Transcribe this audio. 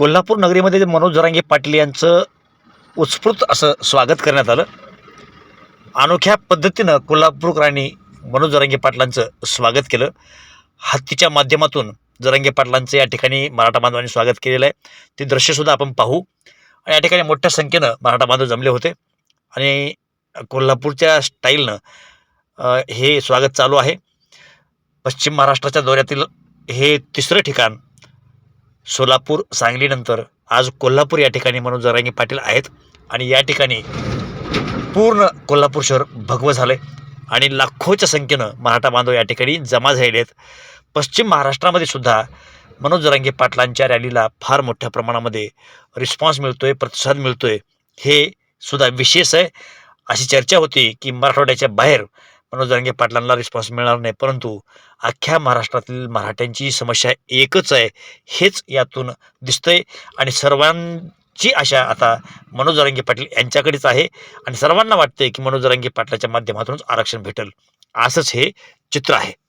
कोल्हापूर नगरीमध्ये मनोज जरांगे पाटील यांचं उत्स्फूर्त असं स्वागत करण्यात आलं. अनोख्या पद्धतीनं कोल्हापूरकरांनी मनोज जरांगे पाटलांचं स्वागत केलं. हत्तीच्या माध्यमातून जरांगे पाटलांचं या ठिकाणी मराठा बांधवांनी स्वागत केलेलं आहे. ते दृश्यसुद्धा आपण पाहू. आणि या ठिकाणी मोठ्या संख्येनं मराठा बांधव जमले होते. आणि कोल्हापूरच्या स्टाईलनं हे स्वागत चालू आहे. पश्चिम महाराष्ट्राच्या दौऱ्यातील हे तिसरं ठिकाण सोलापूर सांगलीनंतर आज कोल्हापूर या ठिकाणी मनोज जरांगे पाटील आहेत आणि या ठिकाणी पूर्ण कोल्हापूर शहर भगवं झालं आहे आणि लाखोच्या संख्येनं मराठा बांधव या ठिकाणी जमा झालेले आहेत. पश्चिम महाराष्ट्रामध्ये सुद्धा मनोज जरांगे पाटलांच्या रॅलीला फार मोठ्या प्रमाणामध्ये रिस्पॉन्स मिळतो आहे प्रतिसाद मिळतो आहे हे सुद्धा विशेष आहे. अशी चर्चा होती की मराठवाड्याच्या बाहेर मनोज जरांगे पाटलांना रिस्पॉन्स मिळणार नाही. परंतु अख्ख्या महाराष्ट्रातील मराठ्यांची समस्या एकच आहे. हेच यातून दिसतंय. आणि सर्वांची आशा आता मनोज जरांगे पाटील यांच्याकडेच आहे. आणि सर्वांना वाटते की मनोज जरांगे पाटलाच्या माध्यमातूनच आरक्षण भेटेल. असंच हे चित्र आहे.